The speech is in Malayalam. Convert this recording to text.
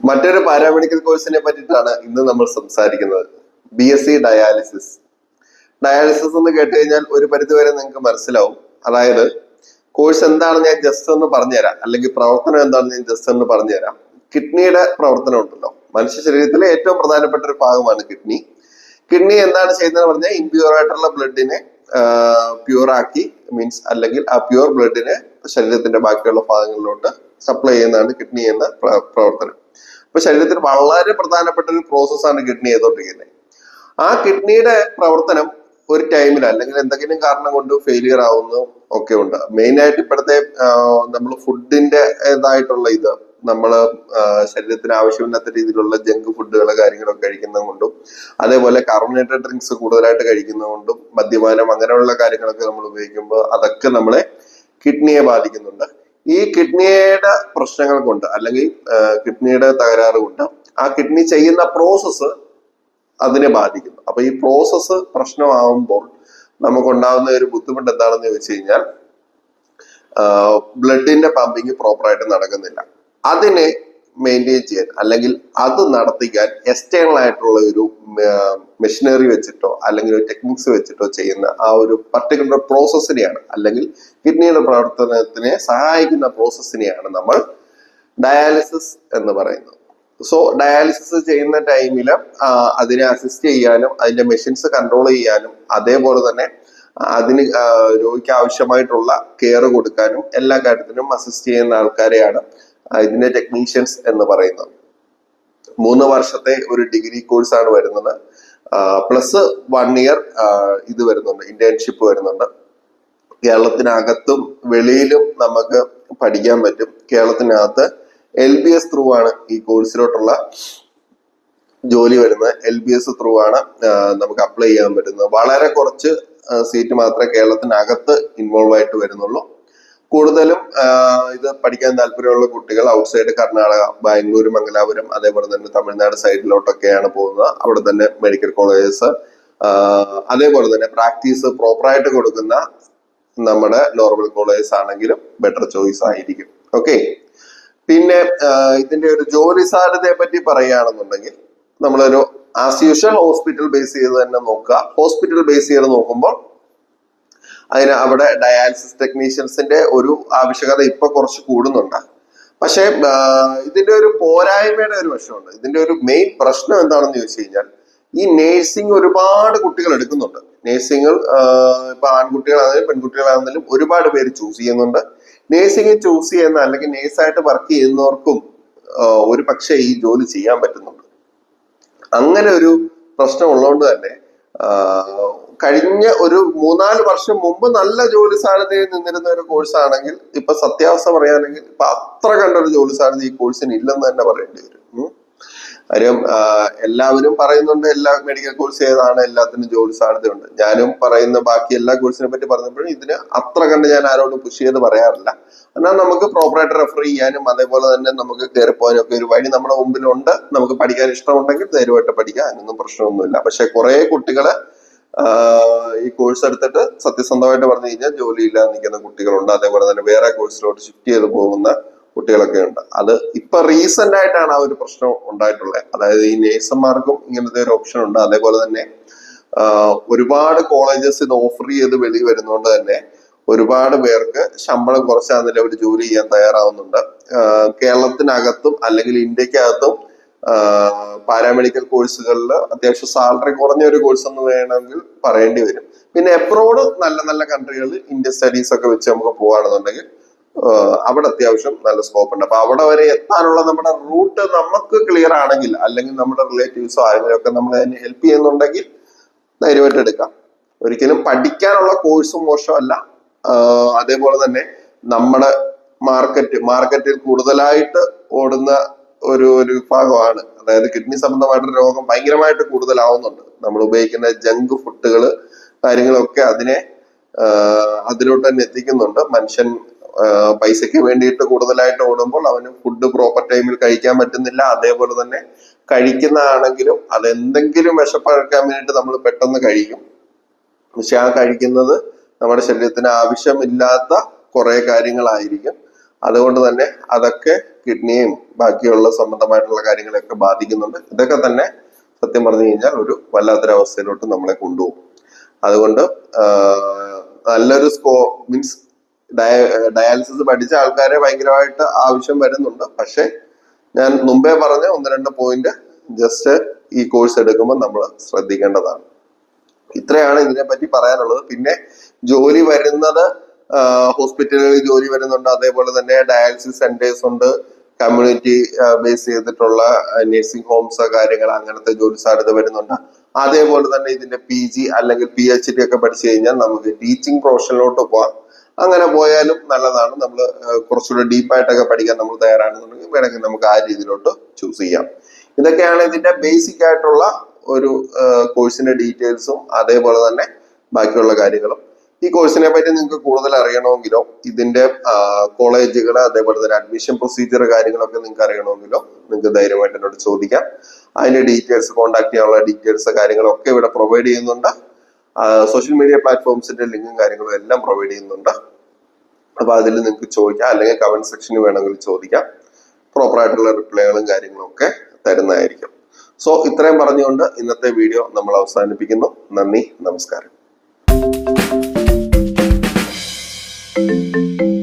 മറ്റൊരു പാരാമെഡിക്കൽ കോഴ്സിനെ പറ്റിയിട്ടാണ് ഇന്ന് നമ്മൾ സംസാരിക്കുന്നത്. B S C dialysis dialysis എന്ന് കേട്ട് കഴിഞ്ഞാൽ ഒരു പരിധിവരെ നിങ്ങൾക്ക് മനസ്സിലാവും. അതായത് കോഴ്സ് എന്താണെന്ന് ഞാൻ ജസ്റ്റ് ഒന്ന് പറഞ്ഞുതരാം. അല്ലെങ്കിൽ പ്രവർത്തനം എന്താണെന്ന് ഞാൻ ജസ്റ്റ് ഒന്ന് പറഞ്ഞുതരാം. കിഡ്നിയുടെ പ്രവർത്തനം ഉണ്ടല്ലോ. മനുഷ്യ ശരീരത്തിലെ ഏറ്റവും പ്രധാനപ്പെട്ട ഒരു ഭാഗമാണ് കിഡ്നി. കിഡ്നി എന്താണ് ചെയ്യുന്നത് പറഞ്ഞാൽ ഇംപ്യൂർ ആയിട്ടുള്ള ബ്ലഡിനെ പ്യൂർ ആക്കി മീൻസ് അല്ലെങ്കിൽ ആ പ്യൂർ ബ്ലഡിനെ ശരീരത്തിന്റെ ബാക്കിയുള്ള ഭാഗങ്ങളിലോട്ട് സപ്ലൈ ചെയ്യുന്നതാണ് കിഡ്നി എന്ന പ്രവർത്തനം. അപ്പൊ ശരീരത്തിന് വളരെ പ്രധാനപ്പെട്ട ഒരു പ്രോസസ്സാണ് കിഡ്നി ചെയ്തോണ്ടിരിക്കുന്നത് ആ കിഡ്നിയുടെ പ്രവർത്തനം ഒരു ടൈമിൽ അല്ലെങ്കിൽ എന്തെങ്കിലും കാരണം കൊണ്ട് ഫെയിലിയർ ആവുന്നു ഒക്കെ ഉണ്ട്. മെയിൻ ആയിട്ട് ഇപ്പോഴത്തെ നമ്മൾ ഫുഡിന്റെ ഇതായിട്ടുള്ള ഇത് നമ്മൾ ശരീരത്തിന് ആവശ്യമില്ലാത്ത രീതിയിലുള്ള ജങ്ക് ഫുഡുകൾ കാര്യങ്ങളൊക്കെ കഴിക്കുന്നത് കൊണ്ടും അതേപോലെ കാർബണേറ്റഡ് ഡ്രിങ്ക്സ് കൂടുതലായിട്ട് കഴിക്കുന്നത് കൊണ്ടും മദ്യപാനം അങ്ങനെയുള്ള കാര്യങ്ങളൊക്കെ നമ്മൾ ഉപയോഗിക്കുമ്പോൾ അതൊക്കെ നമ്മളെ കിഡ്നിയെ ബാധിക്കുന്നുണ്ട്. ഈ കിഡ്നിയുടെ പ്രശ്നങ്ങൾ കൊണ്ട് അല്ലെങ്കിൽ കിഡ്നിയുടെ തകരാറ് കൊണ്ട് ആ കിഡ്നി ചെയ്യുന്ന പ്രോസസ്സ് അതിനെ ബാധിക്കുന്നു. അപ്പൊ ഈ പ്രോസസ്സ് പ്രശ്നമാവുമ്പോൾ നമുക്കുണ്ടാകുന്ന ഒരു ബുദ്ധിമുട്ട് എന്താണെന്ന് ചോദിച്ചു കഴിഞ്ഞാൽ ബ്ലഡിന്റെ പമ്പിങ് പ്രോപ്പറായിട്ട് നടക്കുന്നില്ല. അതിനെ മെയിന്റെയിൻ ചെയ്യാൻ അല്ലെങ്കിൽ അത് നടത്തിക്കാൻ എക്സ്റ്റേണൽ ആയിട്ടുള്ള ഒരു മെഷീനറി വെച്ചിട്ടോ അല്ലെങ്കിൽ ഒരു ടെക്നിക്സ് വെച്ചിട്ടോ ചെയ്യുന്ന ആ ഒരു പർട്ടിക്കുലർ പ്രോസസ്സിനെയാണ് അല്ലെങ്കിൽ കിഡ്നിയുടെ പ്രവർത്തനത്തിനെ സഹായിക്കുന്ന പ്രോസസ്സിനെയാണ് നമ്മൾ ഡയാലിസിസ് എന്ന് പറയുന്നത്. സോ ഡയാലിസിസ് ചെയ്യുന്ന ടൈമിൽ അതിനെ അസിസ്റ്റ് ചെയ്യാനും അതിന്റെ മെഷീൻസ് കൺട്രോൾ ചെയ്യാനും അതേപോലെ തന്നെ അതിന് രോഗിക്ക് ആവശ്യമായിട്ടുള്ള കെയർ കൊടുക്കാനും എല്ലാ കാര്യത്തിനും അസിസ്റ്റ് ചെയ്യുന്ന ആൾക്കാരെയാണ് ഇതിന്റെ ടെക്നീഷ്യൻസ് എന്ന് പറയുന്നത് മൂന്ന് വർഷത്തെ ഒരു ഡിഗ്രി കോഴ്സാണ് വരുന്നത്. പ്ലസ് വൺ ഇയർ ഇത് വരുന്നുണ്ട് ഇന്റേൺഷിപ്പ് വരുന്നുണ്ട്. കേരളത്തിനകത്തും വെളിയിലും നമുക്ക് പഠിക്കാൻ പറ്റും. കേരളത്തിനകത്ത് എൽ ബി എസ് ത്രൂ ആണ് ഈ കോഴ്സിലോട്ടുള്ള ജോലി വരുന്നത്. എൽ ബി എസ് ത്രൂ ആണ് നമുക്ക് അപ്ലൈ ചെയ്യാൻ പറ്റുന്നത്. വളരെ കുറച്ച് സീറ്റ് മാത്രമേ കേരളത്തിനകത്ത് ഇൻവോൾവ് ആയിട്ട് വരുന്നുള്ളൂ. കൂടുതലും ഇത് പഠിക്കാൻ താല്പര്യമുള്ള കുട്ടികൾ ഔട്ട്സൈഡ് കർണാടക ബാംഗ്ലൂർ മംഗലാപുരം അതേപോലെ തന്നെ തമിഴ്നാട് സൈഡിലോട്ടൊക്കെയാണ് പോകുന്നത്. അവിടെ തന്നെ മെഡിക്കൽ കോളേജസ് അതേപോലെ തന്നെ പ്രാക്ടീസ് പ്രോപ്പറായിട്ട് കൊടുക്കുന്ന നമ്മുടെ നോർമൽ കോളേജസ് ആണെങ്കിലും ബെറ്റർ ചോയ്സ് ആയിരിക്കും. ഓക്കെ പിന്നെ ഇതിന്റെ ഒരു ജോലി സാധ്യതയെ പറ്റി പറയുകയാണെന്നുണ്ടെങ്കിൽ നമ്മളൊരു ആസ് യൂഷ്വൽ ഹോസ്പിറ്റൽ ബേസ് ചെയ്ത് തന്നെ നോക്കുക. ഹോസ്പിറ്റൽ ബേസ് ചെയ്ത് നോക്കുമ്പോൾ അതിന് അവിടെ ഡയാലിസിസ് ടെക്നീഷ്യൻസിന്റെ ഒരു ആവശ്യകത ഇപ്പൊ കുറച്ച് കൂടുന്നുണ്ട്. പക്ഷേ ഇതിന്റെ ഒരു പോരായ്മയുടെ ഒരു വശമുണ്ട്. ഇതിന്റെ ഒരു മെയിൻ പ്രശ്നം എന്താണെന്ന് ചോദിച്ചു കഴിഞ്ഞാൽ ഈ നേഴ്സിംഗ് ഒരുപാട് കുട്ടികൾ എടുക്കുന്നുണ്ട്. നേഴ്സിംഗ് ഇപ്പൊ ആൺകുട്ടികളാണെങ്കിലും പെൺകുട്ടികളാണെങ്കിലും ഒരുപാട് പേര് ചൂസ് ചെയ്യുന്നുണ്ട്. നേഴ്സിംഗ് ചൂസ് ചെയ്യുന്ന അല്ലെങ്കിൽ നേഴ്സായിട്ട് വർക്ക് ചെയ്യുന്നവർക്കും ഒരു പക്ഷേ ഈ ജോലി ചെയ്യാൻ പറ്റുന്നുണ്ട്. അങ്ങനെ ഒരു പ്രശ്നം ഉള്ളതുകൊണ്ട് തന്നെ കഴിഞ്ഞ ഒരു മൂന്നാൽ വർഷം മുമ്പ് നല്ല ജോലി സാധ്യതയിൽ നിന്നിരുന്ന ഒരു കോഴ്സാണെങ്കിൽ ഇപ്പൊ സത്യാവസ്ഥ പറയുകയാണെങ്കിൽ ഇപ്പൊ അത്ര കണ്ട ഒരു ജോലി സാധ്യത ഈ കോഴ്സിന് ഇല്ലെന്ന് തന്നെ പറയേണ്ടി വരും. കാര്യം എല്ലാവരും പറയുന്നുണ്ട് എല്ലാ മെഡിക്കൽ കോഴ്സ് ഏതാണ് എല്ലാത്തിനും ജോലി സാധ്യതയുണ്ട് ഞാനും പറയുന്ന ബാക്കി എല്ലാ കോഴ്സിനെ പറ്റി പറഞ്ഞപ്പോഴും ഇതിന് അത്ര കണ്ട് ഞാൻ ആരോടും പുഷ് ചെയ്ത് പറയാറില്ല. എന്നാൽ നമുക്ക് പ്രോപ്പറായിട്ട് റെഫർ ചെയ്യാനും അതേപോലെ തന്നെ നമുക്ക് കയറി പോകാനും ഒക്കെ ഒരു വഴി നമ്മുടെ മുമ്പിലുണ്ട്. നമുക്ക് പഠിക്കാൻ ഇഷ്ടമുണ്ടെങ്കിൽ ധൈര്യമായിട്ട് പഠിക്കാം. അതിനൊന്നും പ്രശ്നമൊന്നുമില്ല. പക്ഷെ കുറെ കുട്ടികൾ ഈ കോഴ്സ് എടുത്തിട്ട് സത്യസന്ധമായിട്ട് പറഞ്ഞു കഴിഞ്ഞാൽ ജോലി ഇല്ലാതെ നിൽക്കുന്ന കുട്ടികളുണ്ട്. അതേപോലെ തന്നെ വേറെ കോഴ്സിലോട്ട് ഷിഫ്റ്റ് ചെയ്ത് പോകുന്ന കുട്ടികളൊക്കെ ഉണ്ട്. അത് ഇപ്പൊ റീസെന്റ് ആയിട്ടാണ് ആ ഒരു പ്രശ്നം ഉണ്ടായിട്ടുള്ളത്. അതായത് ഈ നേഴ്സന്മാർക്കും ഇങ്ങനത്തെ ഒരു ഓപ്ഷൻ ഉണ്ട്. അതേപോലെ തന്നെ ഒരുപാട് കോളേജസ് ഇത് ഓഫർ ചെയ്ത് വെളി വരുന്നതുകൊണ്ട് തന്നെ ഒരുപാട് പേർക്ക് ശമ്പളം കുറച്ചാന്നില്ല അവർ ജോലി ചെയ്യാൻ തയ്യാറാവുന്നുണ്ട്. കേരളത്തിനകത്തും അല്ലെങ്കിൽ ഇന്ത്യക്കകത്തും പാരാമെഡിക്കൽ കോഴ്സുകളിൽ അത്യാവശ്യം സാലറി കുറഞ്ഞ ഒരു കോഴ്സ് എന്ന് വേണമെങ്കിൽ പറയേണ്ടി വരും. പിന്നെ എബ്രോഡ് നല്ല നല്ല കൺട്രികളിൽ ഇന്ത്യൻ സ്റ്റഡീസ് ഒക്കെ വെച്ച് നമുക്ക് പോവുകയാണെന്നുണ്ടെങ്കിൽ അവിടെ അത്യാവശ്യം നല്ല സ്കോപ്പ് ഉണ്ട്. അപ്പൊ അവിടെ വരെ എത്താനുള്ള നമ്മുടെ റൂട്ട് നമുക്ക് ക്ലിയർ ആണെങ്കിൽ അല്ലെങ്കിൽ നമ്മുടെ റിലേറ്റീവ്സോ ആരെങ്കിലും ഒക്കെ നമ്മൾ അതിനെ ഹെൽപ്പ് ചെയ്യുന്നുണ്ടെങ്കിൽ ധൈര്യമായിട്ട് എടുക്കാം. ഒരിക്കലും പഠിക്കാനുള്ള കോഴ്സും മോശമല്ല. അതേപോലെ തന്നെ നമ്മുടെ മാർക്കറ്റ് മാർക്കറ്റിൽ കൂടുതലായിട്ട് ഓടുന്ന ഒരു ഒരു വിഭാഗമാണ്. അതായത് കിഡ്നി സംബന്ധമായിട്ടുള്ള രോഗം ഭയങ്കരമായിട്ട് കൂടുതലാവുന്നുണ്ട്. നമ്മൾ ഉപയോഗിക്കുന്ന ജങ്ക് ഫുഡുകൾ കാര്യങ്ങളൊക്കെ അതിനെ അതിലോട്ട് തന്നെ എത്തിക്കുന്നുണ്ട്. മനുഷ്യൻ പൈസയ്ക്ക് വേണ്ടിയിട്ട് കൂടുതലായിട്ട് ഓടുമ്പോൾ അവന് ഫുഡ് പ്രോപ്പർ ടൈമിൽ കഴിക്കാൻ പറ്റുന്നില്ല. അതേപോലെ തന്നെ കഴിക്കുന്നതാണെങ്കിലും അതെന്തെങ്കിലും വിശപ്പഴക്കാൻ വേണ്ടിയിട്ട് നമ്മൾ പെട്ടെന്ന് കഴിക്കും. പക്ഷെ ആ കഴിക്കുന്നത് നമ്മുടെ ശരീരത്തിന് ആവശ്യമില്ലാത്ത കുറെ കാര്യങ്ങളായിരിക്കും. അതുകൊണ്ട് തന്നെ അതൊക്കെ കിഡ്നിയും ബാക്കിയുള്ള സംബന്ധമായിട്ടുള്ള കാര്യങ്ങളെയൊക്കെ ബാധിക്കുന്നുണ്ട്. ഇതൊക്കെ തന്നെ സത്യം പറഞ്ഞു കഴിഞ്ഞാൽ ഒരു വല്ലാത്തൊരവസ്ഥയിലോട്ട് നമ്മളെ കൊണ്ടുപോകും. അതുകൊണ്ട് നല്ലൊരു സ്കോ മീൻസ് ഡയാലിസിസ് പഠിച്ച ആൾക്കാരെ ഭയങ്കരമായിട്ട് ആവശ്യം വരുന്നുണ്ട്. പക്ഷെ ഞാൻ മുമ്പേ പറഞ്ഞ ഒന്ന് രണ്ട് പോയിന്റ് ജസ്റ്റ് ഈ കോഴ്സ് എടുക്കുമ്പോൾ നമ്മൾ ശ്രദ്ധിക്കേണ്ടതാണ്. ഇത്രയാണ് ഇതിനെപ്പറ്റി പറയാനുള്ളത്. പിന്നെ ജോലി വരുന്നത് ഹോസ്പിറ്റലുകളിൽ ജോലി വരുന്നുണ്ട്. അതേപോലെ തന്നെ ഡയാലിസിസ് സെന്റേഴ്സ് ഉണ്ട്. കമ്മ്യൂണിറ്റി ബേസ് ചെയ്തിട്ടുള്ള നഴ്സിംഗ് ഹോംസ് കാര്യങ്ങൾ അങ്ങനത്തെ ജോലി സാധ്യത വരുന്നുണ്ട്. അതേപോലെ തന്നെ ഇതിന്റെ പി ജി അല്ലെങ്കിൽ പി എച്ച് ഡി ഒക്കെ പഠിച്ചു കഴിഞ്ഞാൽ നമുക്ക് ടീച്ചിങ് പ്രൊഫഷനിലോട്ട് പോവാം. അങ്ങനെ പോയാലും നല്ലതാണ്. നമ്മൾ കുറച്ചുകൂടെ ഡീപ്പായിട്ടൊക്കെ പഠിക്കാൻ നമ്മൾ തയ്യാറാണെന്നുണ്ടെങ്കിൽ വേണമെങ്കിൽ നമുക്ക് ആ രീതിയിലോട്ട് ചൂസ് ചെയ്യാം. ഇതൊക്കെയാണ് ഇതിന്റെ ബേസിക് ആയിട്ടുള്ള ഒരു കോഴ്സിന്റെ ഡീറ്റെയിൽസും അതേപോലെ തന്നെ ബാക്കിയുള്ള കാര്യങ്ങളും. ഈ കോഴ്സിനെ പറ്റി നിങ്ങൾക്ക് കൂടുതൽ അറിയണമെങ്കിലോ ഇതിന്റെ കോളേജുകൾ അതേപോലെ തന്നെ അഡ്മിഷൻ പ്രൊസീജിയർ കാര്യങ്ങളൊക്കെ നിങ്ങൾക്ക് അറിയണമെങ്കിലോ നിങ്ങൾക്ക് ധൈര്യമായിട്ട് എന്നോട് ചോദിക്കാം. അതിന്റെ ഡീറ്റെയിൽസ് കോൺടാക്ട് ചെയ്യാനുള്ള ഡീറ്റെയിൽസ് കാര്യങ്ങളൊക്കെ ഇവിടെ പ്രൊവൈഡ് ചെയ്യുന്നുണ്ട്. സോഷ്യൽ മീഡിയ പ്ലാറ്റ്ഫോംസിന്റെ ലിങ്കും കാര്യങ്ങളും എല്ലാം പ്രൊവൈഡ് ചെയ്യുന്നുണ്ട്. അപ്പൊ അതിൽ നിങ്ങൾക്ക് ചോദിക്കാം അല്ലെങ്കിൽ കമന്റ് സെക്ഷനിൽ വേണമെങ്കിൽ ചോദിക്കാം. പ്രോപ്പർ ആയിട്ടുള്ള റിപ്ലൈകളും കാര്യങ്ങളും ഒക്കെ തരുന്നതായിരിക്കും. സോ ഇത്രയും പറഞ്ഞുകൊണ്ട് ഇന്നത്തെ വീഡിയോ നമ്മൾ അവസാനിപ്പിക്കുന്നു. നന്ദി നമസ്കാരം. thank you